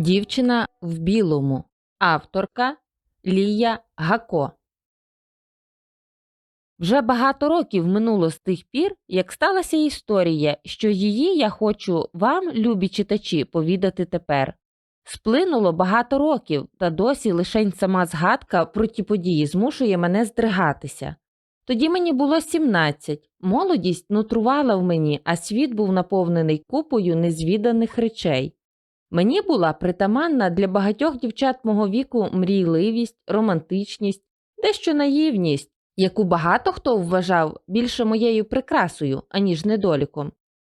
Дівчина в білому. Авторка Лія Гако. Вже багато років минуло з тих пір, як сталася історія, що її я хочу вам, любі читачі, повідати тепер. Сплинуло багато років, та досі лишень сама згадка про ті події змушує мене здригатися. Тоді мені було 17, молодість нутрувала в мені, а світ був наповнений купою незвіданих речей. Мені була притаманна для багатьох дівчат мого віку мрійливість, романтичність, дещо наївність, яку багато хто вважав більше моєю прикрасою, аніж недоліком.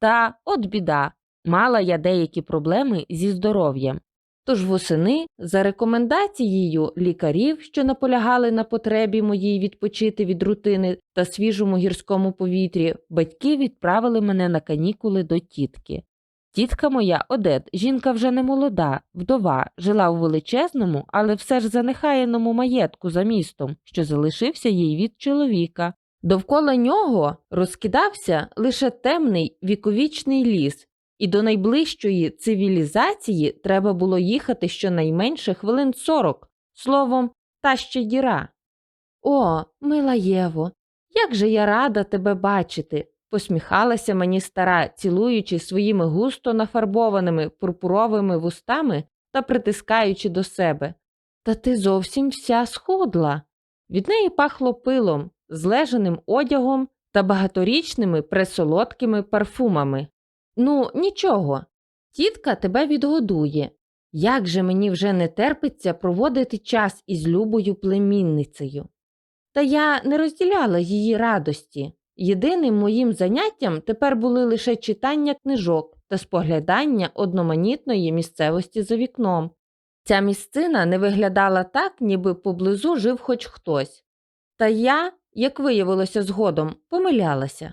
Та от біда, мала я деякі проблеми зі здоров'ям. Тож восени, за рекомендацією лікарів, що наполягали на потребі моїй відпочити від рутини та свіжому гірському повітрі, батьки відправили мене на канікули до тітки. Тітка моя Одет, жінка вже не молода, вдова, жила у величезному, але все ж занехаєному маєтку за містом, що залишився їй від чоловіка. Довкола нього розкидався лише темний віковічний ліс, і до найближчої цивілізації треба було їхати щонайменше хвилин сорок, словом, та ще діра. О, мила Єво, як же я рада тебе бачити, посміхалася мені стара, цілуючи своїми густо нафарбованими пурпуровими вустами та притискаючи до себе. Та ти зовсім вся схудла. Від неї пахло пилом, злеженим одягом та багаторічними пресолодкими парфумами. Ну, нічого, тітка тебе відгодує. Як же мені вже не терпиться проводити час із любою племінницею. Та я не розділяла її радості. Єдиним моїм заняттям тепер були лише читання книжок та споглядання одноманітної місцевості за вікном. Ця місцина не виглядала так, ніби поблизу жив хоч хтось. Та я, як виявилося згодом, помилялася.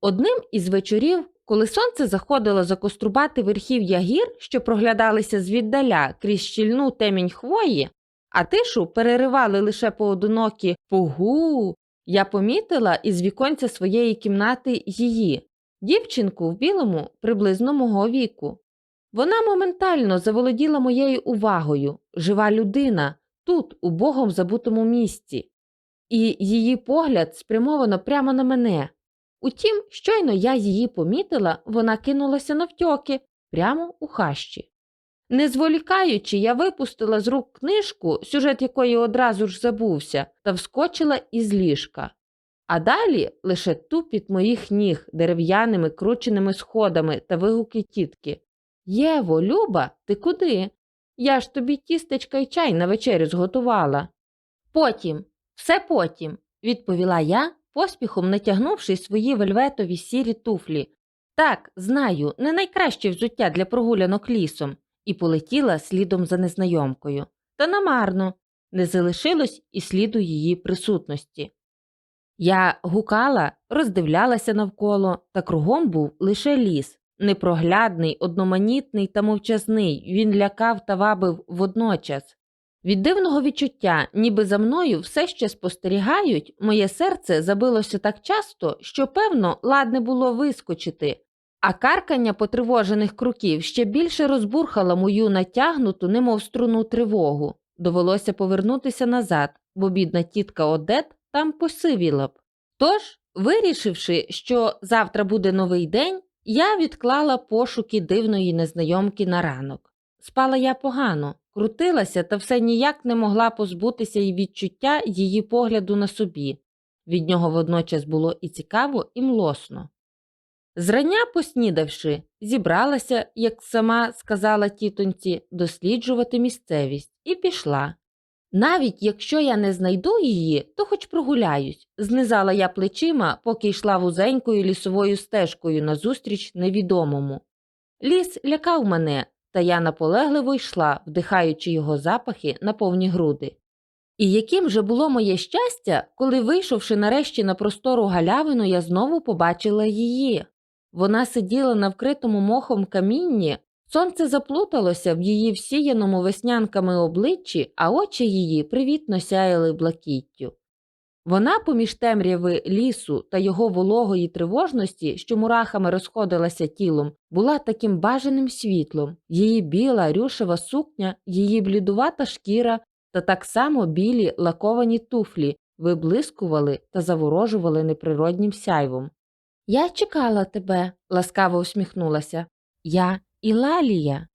Одним із вечорів, коли сонце заходило за кострубати верхів'я гір, що проглядалися звіддаля крізь щільну темінь хвої, а тишу переривали лише поодинокі пугу я помітила із віконця своєї кімнати її, дівчинку в білому приблизно мого віку. Вона моментально заволоділа моєю увагою, жива людина, тут, у богом забутому місці, і її погляд спрямовано прямо на мене. Утім, щойно я її помітила, вона кинулася навтьоки, прямо у хащі. Не зволікаючи, я випустила з рук книжку, сюжет якої одразу ж забувся, та вскочила із ліжка. А далі лише тупіт моїх ніг дерев'яними крученими сходами та вигуки тітки. Єво, Люба, ти куди? Я ж тобі тістечка й чай на вечерю зготувала. Потім, все потім, відповіла я, поспіхом натягнувши свої вельветові сірі туфлі. Так, знаю, не найкраще взуття для прогулянок лісом і полетіла слідом за незнайомкою. Та намарно не залишилось і сліду її присутності. Я гукала, роздивлялася навколо, та кругом був лише ліс. Непроглядний, одноманітний та мовчазний, він лякав та вабив водночас. Від дивного відчуття, ніби за мною все ще спостерігають, моє серце забилося так часто, що, певно, ладне було вискочити, а каркання потривожених круків ще більше розбурхало мою натягнуту, немов струну тривогу. Довелося повернутися назад, бо бідна тітка Одет там посивіла б. Тож, вирішивши, що завтра буде новий день, я відклала пошуки дивної незнайомки на ранок. Спала я погано, крутилася та все ніяк не могла позбутися й відчуття її погляду на собі. Від нього водночас було і цікаво, і млосно. Зрання поснідавши, зібралася, як сама сказала тітоньці, досліджувати місцевість і пішла. Навіть якщо я не знайду її, то хоч прогуляюсь, знизала я плечима, поки йшла вузенькою лісовою стежкою назустріч невідомому. Ліс лякав мене, та я наполегливо йшла, вдихаючи його запахи на повні груди. І яким же було моє щастя, коли, вийшовши нарешті на простору галявину, я знову побачила її. Вона сиділа на вкритому мохом камінні, сонце заплуталося в її всіяному веснянками обличчі, а очі її привітно сяяли блакіттю. Вона поміж темряви лісу та його вологої тривожності, що мурахами розходилася тілом, була таким бажаним світлом. Її біла рюшева сукня, її блідувата шкіра та так само білі лаковані туфлі виблискували та заворожували неприроднім сяйвом. Я чекала тебе, ласкаво усміхнулася. Я Ілалія.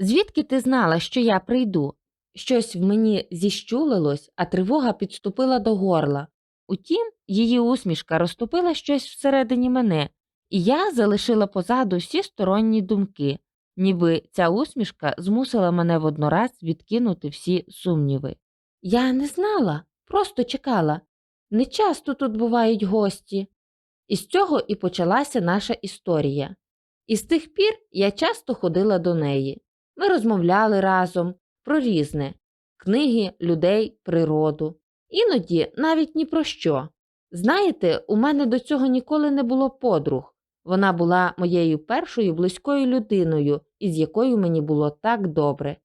Звідки ти знала, що я прийду? Щось в мені зіщулилось, а тривога підступила до горла. Утім, її усмішка розтопила щось всередині мене, і я залишила позаду всі сторонні думки, ніби ця усмішка змусила мене воднораз відкинути всі сумніви. Я не знала, просто чекала. Не часто тут бувають гості. І з цього і почалася наша історія. І з тих пір я часто ходила до неї. Ми розмовляли разом про різне книги, людей, природу. Іноді навіть ні про що. Знаєте, у мене до цього ніколи не було подруг. Вона була моєю першою близькою людиною, із якою мені було так добре.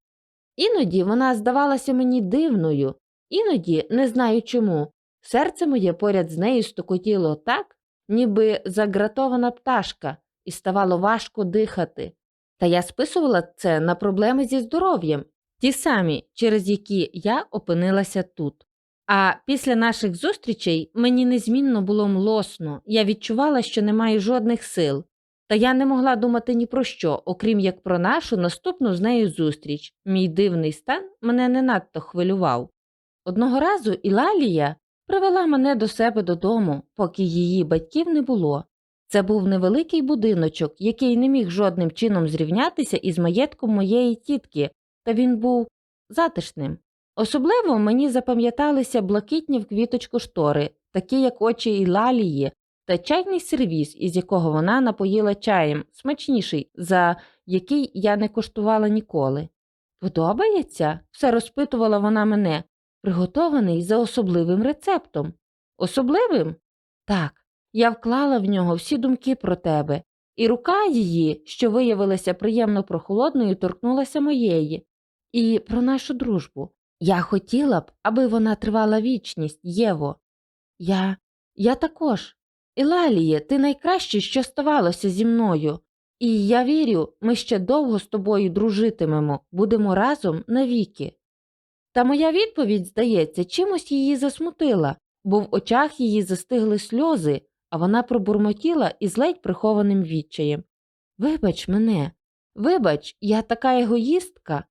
Іноді вона здавалася мені дивною, іноді, не знаю чому, серце моє поряд з нею стокотіло так, ніби загратована пташка, і ставало важко дихати. Та я списувала це на проблеми зі здоров'ям, ті самі, через які я опинилася тут. А після наших зустрічей мені незмінно було млосно, я відчувала, що не маю жодних сил, та я не могла думати ні про що, окрім як про нашу наступну з нею зустріч. Мій дивний стан мене не надто хвилював. Одного разу Ілалія привела мене до себе додому, поки її батьків не було. Це був невеликий будиночок, який не міг жодним чином зрівнятися із маєтком моєї тітки, та він був затишним. Особливо мені запам'яталися блакитні в квіточку штори, такі як очі Ілалії, та чайний сервіз, із якого вона напоїла чаєм, смачніший, за який я не коштувала ніколи. Подобається? все розпитувала вона мене, приготований за особливим рецептом. Особливим? Так, я вклала в нього всі думки про тебе, і рука її, що виявилася приємно прохолодною, торкнулася моєї, і про нашу дружбу. Я хотіла б, аби вона тривала вічність, Єво. Я. я також. Ілаліє, ти найкраще, що ставалося зі мною. І я вірю, ми ще довго з тобою дружитимемо, будемо разом навіки. Та моя відповідь, здається, чимось її засмутила, бо в очах її застигли сльози, а вона пробурмотіла із ледь прихованим відчаєм. Вибач мене, вибач, я така егоїстка.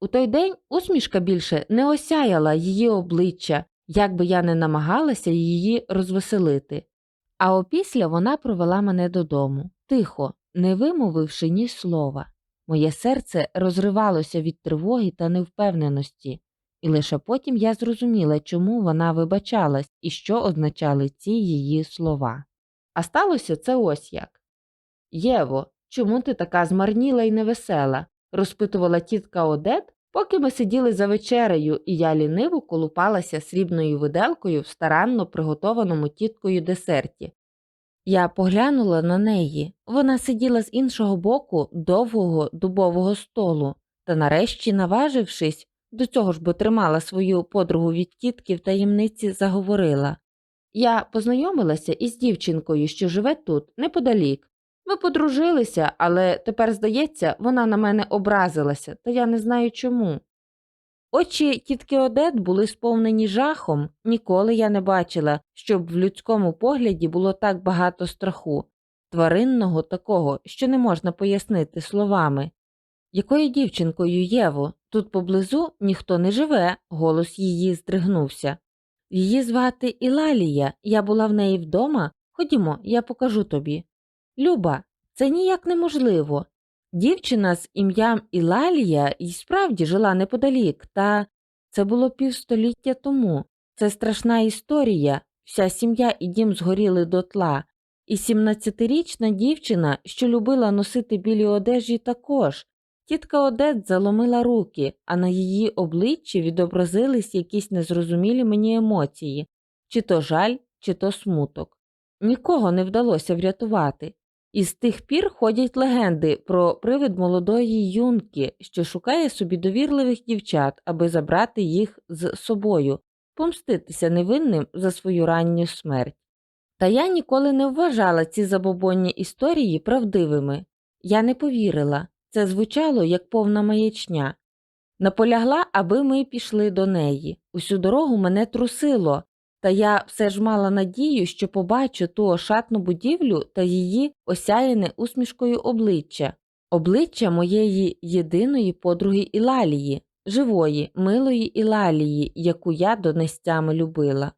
У той день усмішка більше не осяяла її обличчя, як би я не намагалася її розвеселити. А опісля вона провела мене додому, тихо, не вимовивши ні слова. Моє серце розривалося від тривоги та невпевненості, і лише потім я зрозуміла, чому вона вибачалась і що означали ці її слова. А сталося це ось як. Єво, чому ти така змарніла і невесела? розпитувала тітка Одет, поки ми сиділи за вечерею, і я ліниво колупалася срібною виделкою в старанно приготованому тіткою десерті. Я поглянула на неї. Вона сиділа з іншого боку довгого дубового столу, та нарешті, наважившись, до цього ж бо тримала свою подругу від тітки в таємниці, заговорила. Я познайомилася із дівчинкою, що живе тут, неподалік. Ми подружилися, але тепер, здається, вона на мене образилася, та я не знаю чому. Очі тітки Одет були сповнені жахом, ніколи я не бачила, щоб в людському погляді було так багато страху, тваринного такого, що не можна пояснити словами. Якою дівчинкою Єво? Тут поблизу ніхто не живе, голос її здригнувся. Її звати Ілалія, я була в неї вдома. Ходімо, я покажу тобі. Люба, це ніяк неможливо. Дівчина з ім'ям Ілалія і справді жила неподалік, та це було півстоліття тому. Це страшна історія. Вся сім'я і дім згоріли дотла. І сімнадцятирічна дівчина, що любила носити білі одежі, також. Тітка Одет заломила руки, а на її обличчі відобразились якісь незрозумілі мені емоції чи то жаль, чи то смуток. Нікого не вдалося врятувати. І з тих пір ходять легенди про привид молодої юнки, що шукає собі довірливих дівчат, аби забрати їх з собою, помститися невинним за свою ранню смерть. Та я ніколи не вважала ці забобонні історії правдивими. Я не повірила, це звучало як повна маячня. Наполягла, аби ми пішли до неї. Усю дорогу мене трусило, та я все ж мала надію, що побачу ту ошатну будівлю та її осяяне усмішкою обличчя, обличчя моєї єдиної подруги Ілалії, живої, милої Ілалії, яку я донестями любила.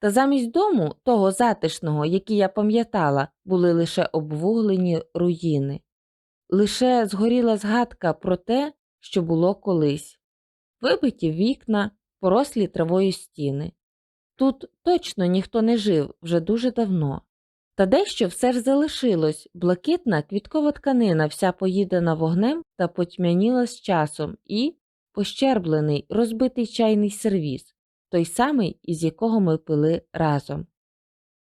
Та замість дому, того затишного, який я пам'ятала, були лише обвуглені руїни. Лише згоріла згадка про те, що було колись. Вибиті вікна, порослі травою стіни. Тут точно ніхто не жив вже дуже давно. Та дещо все ж залишилось блакитна квіткова тканина, вся поїдена вогнем та потьмяніла з часом, і пощерблений, розбитий чайний сервіз, той самий, із якого ми пили разом.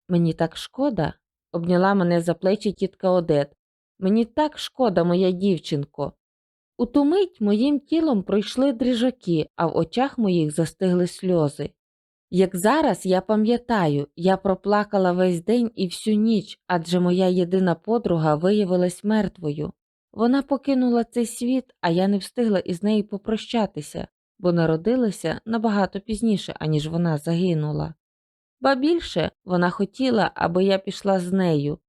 Мені так шкода, обняла мене за плечі тітка Одет. Мені так шкода, моя дівчинко. У ту мить моїм тілом пройшли дрижаки, а в очах моїх застигли сльози. Як зараз я пам'ятаю, я проплакала весь день і всю ніч, адже моя єдина подруга виявилась мертвою. Вона покинула цей світ, а я не встигла із нею попрощатися, бо народилася набагато пізніше, аніж вона загинула. Ба більше вона хотіла, аби я пішла з нею,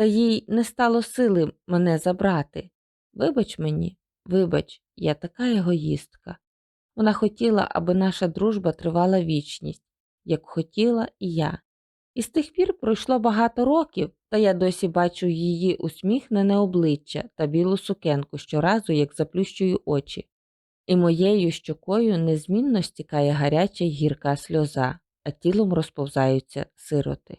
та їй не стало сили мене забрати. Вибач мені, вибач, я така егоїстка. Вона хотіла, аби наша дружба тривала вічність, як хотіла і я. І з тих пір пройшло багато років, та я досі бачу її усміхнене обличчя та білу сукенку щоразу, як заплющую очі, і моєю щокою незмінно стікає гаряча й гірка сльоза, а тілом розповзаються сироти.